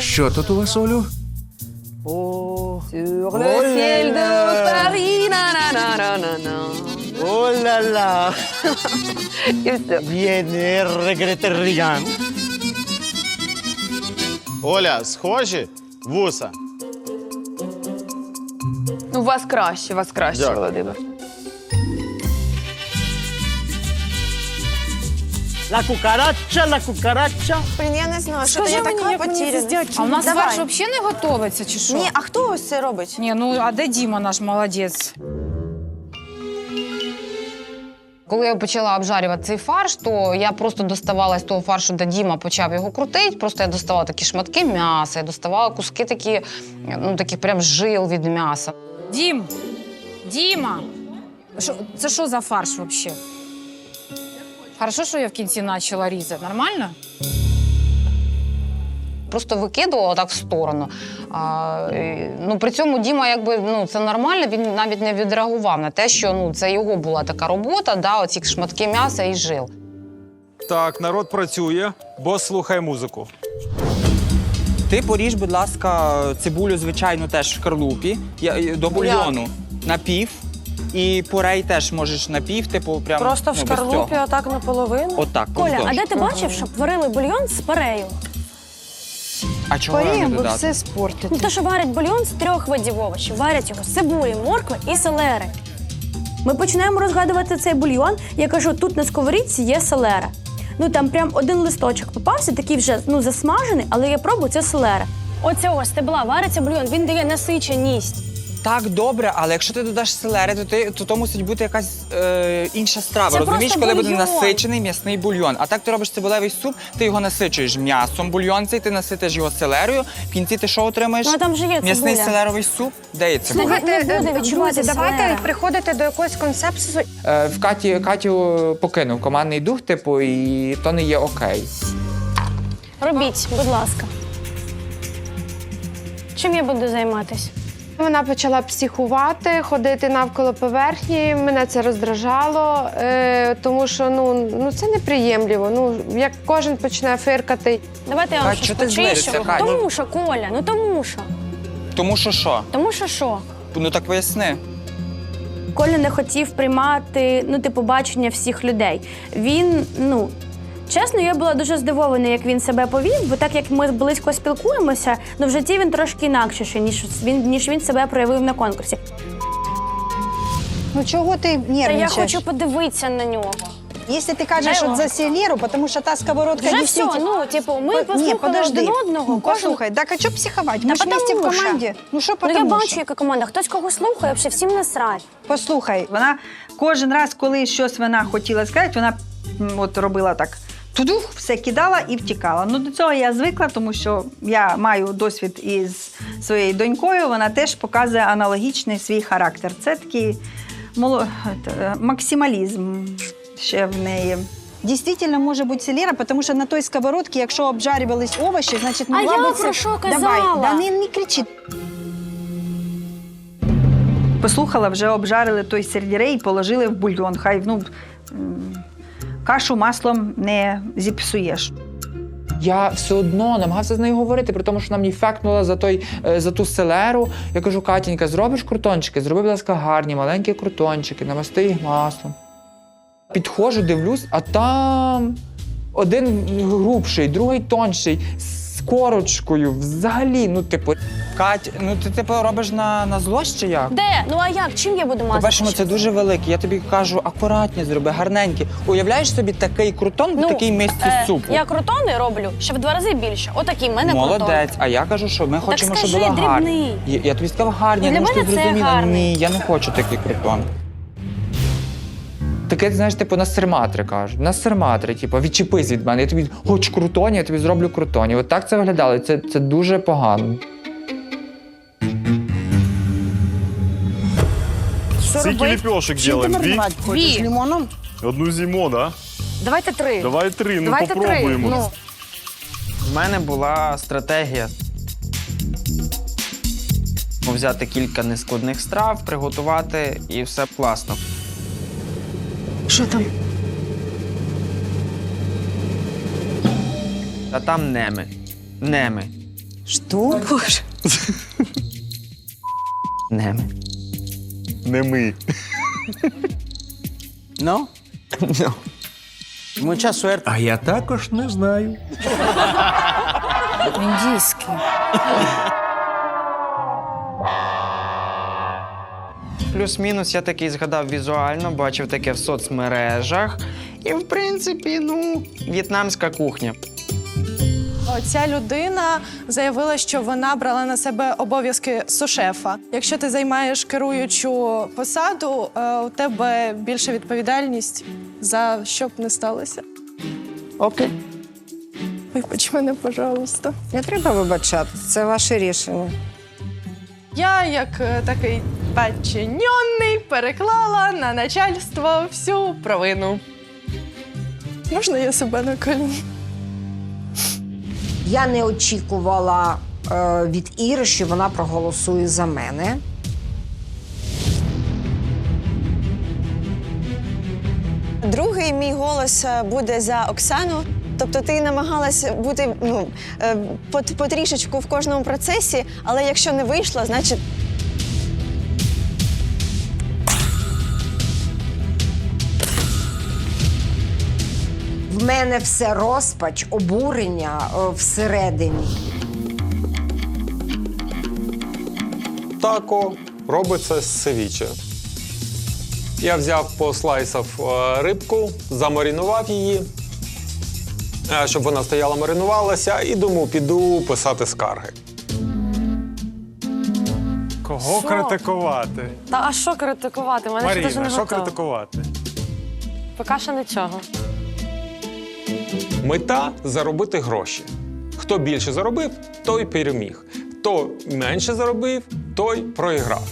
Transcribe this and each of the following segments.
Що тут у вас, Олю? Оля, схожі вуса. Ну, у вас краще, у вас краще, Дякую. Володимир. La cucaracha, la cucaracha. Блін, я не знаю, що Скажи я мені, така як мені це потеряна. зробити? А у нас Давай. фарш взагалі не готовиться, чи що? Ні, а хто ось це робить? Ні, ну а де Діма наш молодець? Коли я почала обжарювати цей фарш, то я просто доставала з того фаршу, де Діма почав його крутити. Просто я доставала такі шматки м'яса, я доставала куски такі, ну таких прям жил від м'яса. Дім! Діма! Що, це що за фарш взагалі? Хорошо, що я в кінці почала різати. Нормально? Просто викидувала так в сторону. А, і, ну, при цьому Діма, якби ну це нормально, він навіть не відреагував на те, що ну це його була така робота, да, оці шматки м'яса і жил. Так, народ працює, бос слухає музику. Ти поріж, будь ласка, цибулю, звичайно, теж в шкарлупі Я- до бульйону на пів. І порей теж можеш на пів, типу, прям Просто в ну, без шкарлупі цього. отак наполовину? Отак. Коля, а де ти бачив, щоб варили бульйон з парею? А чого не додати? Ну, то, що варять бульйон з трьох видів овочів. Варять його з цибулі, моркви і селери. Ми починаємо розгадувати цей бульйон. Я кажу, тут на сковорідці є селера. Ну там прям один листочок попався, такий вже ну засмажений, але я пробую це селера. Оце ось стебла, вариться бульйон, він дає насиченість. Так, добре, але якщо ти додаш селери, то ти то, то мусить бути якась е, інша страва. Це Розумієш, просто коли буде бульйон. насичений м'ясний бульйон. А так ти робиш цибулевий суп, ти його насичуєш м'ясом бульйон цей, ти наситиш його селерою. В кінці ти що отримаєш? Ну там вже є М'ясний цибуля. селеровий суп? Де є цибуля? Слухайте, не буде відчувати Друзі, давайте селера. приходити до якогось консенсусу. Е, в Каті Катю покинув командний дух, типу, і то не є окей. Робіть, будь ласка. Чим я буду займатися? Вона почала психувати, ходити навколо поверхні. Мене це роздражало, е, тому що ну, ну це неприємливо. Ну як кожен почне фиркати. Давайте я вам щось почищу. Тому що, Коля, ну тому що. Тому що що? Тому що що? Ну так поясни. Коля не хотів приймати ну, типу, бачення всіх людей. Він, ну. Чесно, я була дуже здивована, як він себе повів, бо так як ми близько спілкуємося, ну в житті він трошки інакшіший, ніж він, ніж він себе проявив на конкурсі. Ну чого ти Та я нервничаєш? хочу подивитися на нього. Якщо ти кажеш Дай от за Селеру, тому що та сковородка Вже все, ну, типу, ми Ні, послухали подожди. один одного. Ну, кожен- Послухай, так а чого психувати? Та Ми ж вместе в потому що. Ну що Ну я потому бачу, що? яка команда. Хтось кого слухає, взагалі всім насрать. Послухай, вона кожен раз, коли щось вона хотіла сказати, вона м, от робила так. Тудух, все кидала і втікала. Ну до цього я звикла, тому що я маю досвід із своєю донькою. Вона теж показує аналогічний свій характер. Це такий моло... е, максималізм ще в неї. Дійсно може бути селера, тому що на той сковородці, якщо обжарювались овочі, значить А я бути... про що Давай, казала? да не, не кричи. Послухала, вже обжарили той сердірей і положили в бульйон. Хай ну, кашу маслом не зіпсуєш. Я все одно намагався з нею говорити, при тому, що вона мені фекнула за той е, за ту селеру. Я кажу, Катінька, зробиш крутончики? Зроби, будь ласка, гарні, маленькі крутончики, намасти їх маслом. Підходжу, дивлюсь, а там один грубший, другий тонший, корочкою. Взагалі, ну, типу. Кать, ну ти типу робиш на, на злость чи як? Де? Ну а як? Чим я буду мати? По-перше, це дуже великий. Я тобі кажу, акуратні зроби, гарненькі. Уявляєш собі такий крутон в такій мисці е, супу? Я крутони роблю ще в два рази більше. Отакий, в мене крутон. Молодець. А я кажу, що ми хочемо, щоб скажи, було гарно. дрібний. Я, я тобі сказав гарні, Для ти мене це зрозуміла. гарний. Ні, я не хочу такий крутон. Таке, знаєш, типу, на серматри кажуть. На серматри, типу, відчепись від мене. Я тобі хочу крутоні, я тобі зроблю крутоні. От так це виглядало. і Це, це дуже погано. Скільки ліпешок делаем? Дві? Хочеш лимоном? Одну зиму, да? Давайте три. Давай три, ну Давайте три. попробуємо. Ну, У мене була стратегія Ну, взяти кілька нескладних страв, приготувати і все класно. Що там? А там неми. Неми. Що? Боже. Неми. Не ми. ¿No? No. Suerte. А я також не знаю. Індійський. Плюс-мінус я такий згадав візуально, бачив таке в соцмережах. І, в принципі, ну, в'єтнамська кухня. Ця людина заявила, що вона брала на себе обов'язки сушефа. Якщо ти займаєш керуючу посаду, е, у тебе більша відповідальність за що б не сталося. Ok. Вибач мене, пожалуйста. Не треба вибачати, це ваше рішення. Я, як е, такий подчинений, переклала на начальство всю провину. Можна я себе на коліні? Я не очікувала е, від Іри, що вона проголосує за мене. Другий мій голос е, буде за Оксану. Тобто ти намагалась бути ну, е, потрішечку в кожному процесі, але якщо не вийшло, значить мене все розпач, обурення е, всередині. Тако робиться з севіче. Я взяв, послайсав е, рибку, замаринував її, е, щоб вона стояла, маринувалася, і думав, піду писати скарги. Кого Що? критикувати? Та а що критикувати? Мене Маріна, що критикувати? Поки що нічого. Мета заробити гроші. Хто більше заробив, той переміг. Хто менше заробив, той проіграв.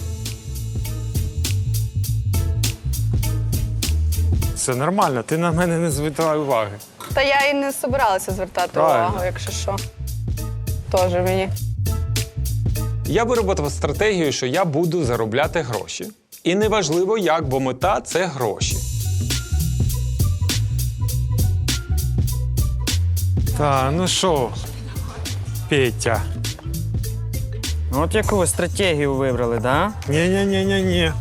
Це нормально, ти на мене не звертай уваги. Та я і не збиралася звертати Правильно. увагу, якщо що. Тоже мені. Я виробив стратегію, що я буду заробляти гроші. І неважливо як, бо мета це гроші. Та, ну що, Петя. Ну, от яку ви стратегію вибрали, да? Ні-ні-ні-ні-ні.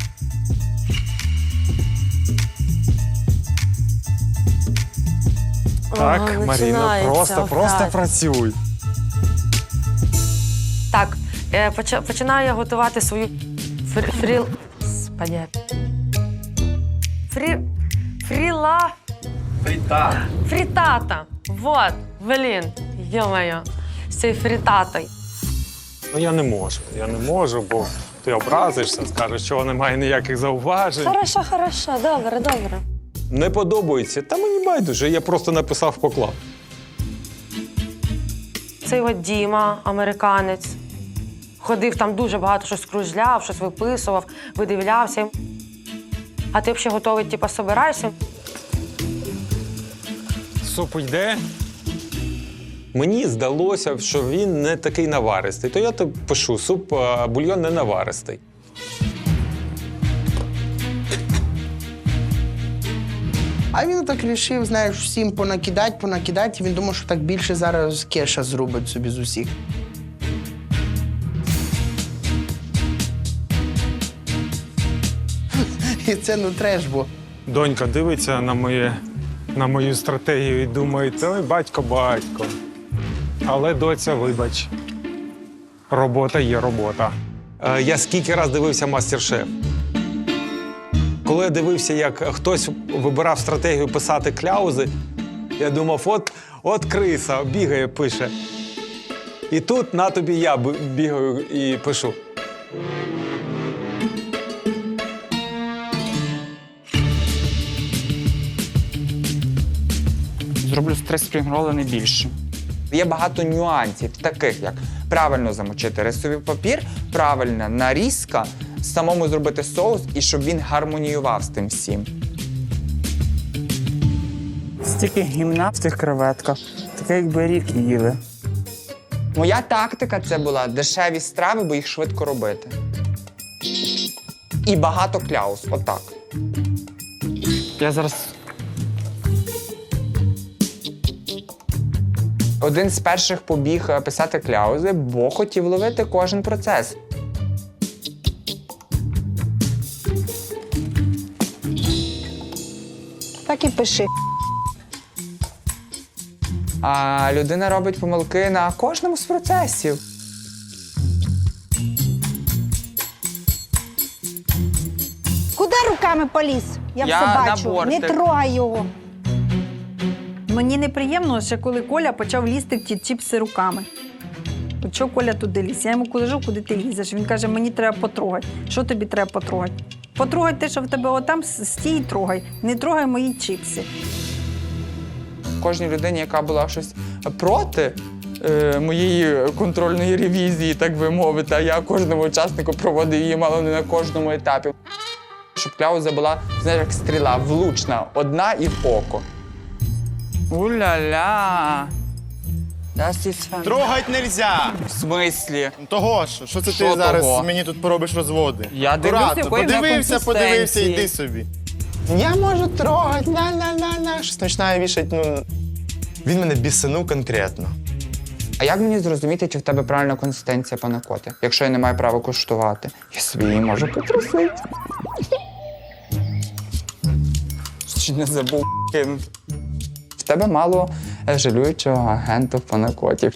Так, Маріна, просто, просто працюй. Так, е, поча- починаю я готувати свою фрі... фрі... Господи. Фрі... Фріла... Фрітата. Фрітата. Вот, блін, йо-моє, з цією фрітатою. Ну я не можу. Я не можу, бо ти образишся, скажеш, що немає ніяких зауважень. Хорошо, хорошо, добре, добре. Не подобається, та мені байдуже, я просто написав поклав. Цей от Діма, американець. Ходив там дуже багато щось кружляв, щось виписував, видивлявся. А ти взагалі готовий, типу, собираєшся? Суп йде. Мені здалося, що він не такий наваристий. То я то пишу, суп бульйон не наваристий. А він так рішив, знаєш, всім понакидати, понакидати. І він думав, що так більше зараз кеша зробить собі з усіх. І це ну треш, бо. Донька дивиться на моє, на мою стратегію і думає, ой, батько, батько. Але доця, вибач. Робота є робота. Е, Я скільки раз дивився мастер-шеф. Коли я дивився, як хтось вибирав стратегію писати кляузи, я думав, от, от криса бігає, пише. І тут на тобі я бігаю і пишу. Зроблю стрес спрінгроли не більше. Є багато нюансів, таких як правильно замочити рисовий папір, правильна нарізка, самому зробити соус і щоб він гармоніював з тим всім. Стільки гімна в тих креветках, таке якби рік їли. Моя тактика це була дешеві страви, бо їх швидко робити. І багато кляус, отак. Я зараз Один з перших побіг е, писати кляузи, бо хотів ловити кожен процес. Так і пиши. А людина робить помилки на кожному з процесів. Куди руками поліз? Я, Я все на бачу. бортик. Не трогай його. Мені неприємно, ще коли Коля почав лізти в ті чіпси руками. От що Коля туди ліз? Я йому кажу, куди ти лізеш. Він каже, мені треба потрогати. Що тобі треба потрогати? Потрогай те, що в тебе отам, стій і трогай. Не трогай мої чіпси. Кожній людині, яка була щось проти е, моєї контрольної ревізії, так би мовити, а я кожному учаснику проводив її мало не на кожному етапі. Щоб кляуза була, знаєш, як стріла, влучна, одна і в око. Уля-ля. Das ist fan- Трогать нельзя. В смислі? Того ж, що це Що ти зараз того? мені тут поробиш розводи? Я дивлюсь, Акуратно, якої подивився, подивився, консистенції. йди собі. Я можу трогати, ля-ля-ля-ля. Щось починає вішати, ну. Він мене бісанув конкретно. А як мені зрозуміти, чи в тебе правильна консистенція панакоти, якщо я не маю права куштувати? Я собі її можу потрусити. Чи не забув кинути? В тебе мало е, жалюючого агенту панакотів.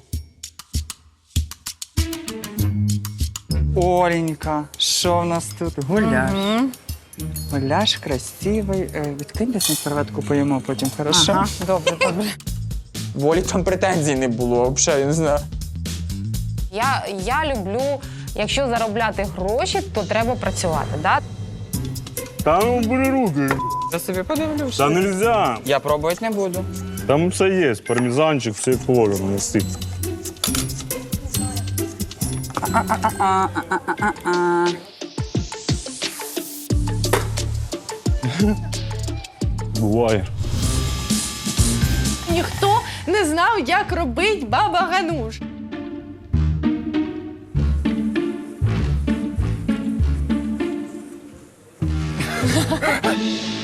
Оленька, що в нас тут? Гуляш. Гуляш красивий. Е, Відкинь десь на серветку поїмо потім, хорошо? Ага, добре, добре. Волі там претензій не було, взагалі, я не знаю. Я, я люблю, якщо заробляти гроші, то треба працювати. Да? Та ну бери руки. Я собі подивлюся. Та нельзя. Я пробувати не буду. Там все є, пармезанчик, все як положено, неси. Буває. Ніхто не знав, як робить баба Гануш.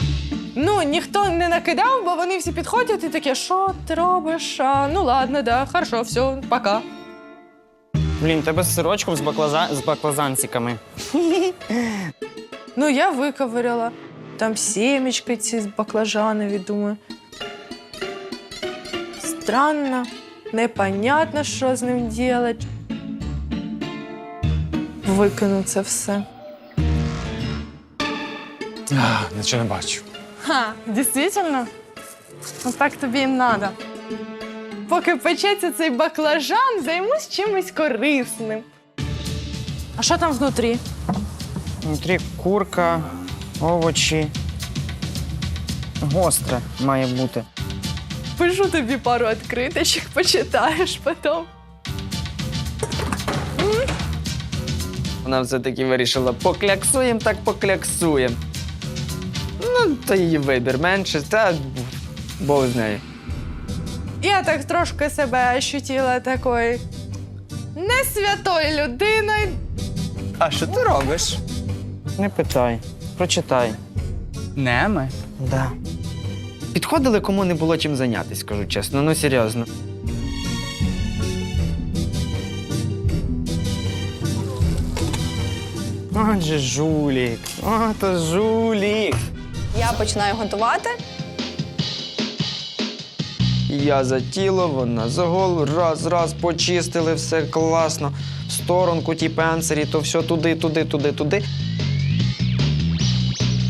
Ніхто не накидав, бо вони всі підходять і такі, що ти робиш? А, ну ладно, да, хорошо, все, пока. Блін, тебе з сирочком з, баклаза... з баклазанциками. Ну, я виковиряла. Там сімечки ці з баклажанові, думаю. Странно, непонятно, що з ним делать. Викину це все. А, нічого не бачу. Ха, дійсно? Ну так тобі і надо. Поки печеться цей баклажан, займусь чимось корисним. А що там внутрі? Внутрі курка, овочі. Гостре має бути. Пишу тобі пару відкриточок, почитаєш потім. Вона все-таки вирішила покляксуєм, так покляксуєм. То її вибір менше, та Бог з нею. Я так трошки себе ощутила такою не святою людиною. А що ти робиш? Не питай, прочитай. Неми? Да. Підходили, кому не було чим зайнятися, скажу чесно, ну серйозно. От же жулік, ото жулік. Я починаю готувати. Я за тіло, вона за голову, раз, раз, почистили, все класно. В сторонку ті пенсері, то все туди, туди, туди, туди.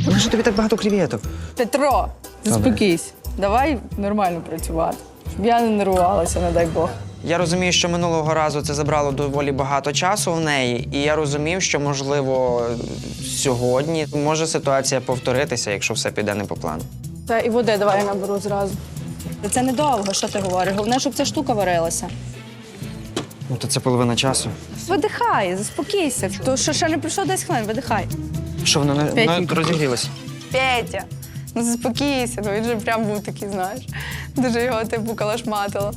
Ну, що тобі так багато креветок? Петро, заспокійся. Давай нормально працювати. Щоб я не нервувалася, не дай Бог. Я розумію, що минулого разу це забрало доволі багато часу в неї, і я розумів, що можливо сьогодні може ситуація повторитися, якщо все піде не по плану. Та і води давай я наберу зразу. Це недовго, що ти говориш. Головне, щоб ця штука варилася. Ну, то це половина часу. Видихай, заспокійся. То що ще не пройшло 10 хвилин, видихай. Що воно не П'ять розігрілося? Петя, ну заспокійся, ну він же прям був такий, знаєш. Дуже його типу калашматило.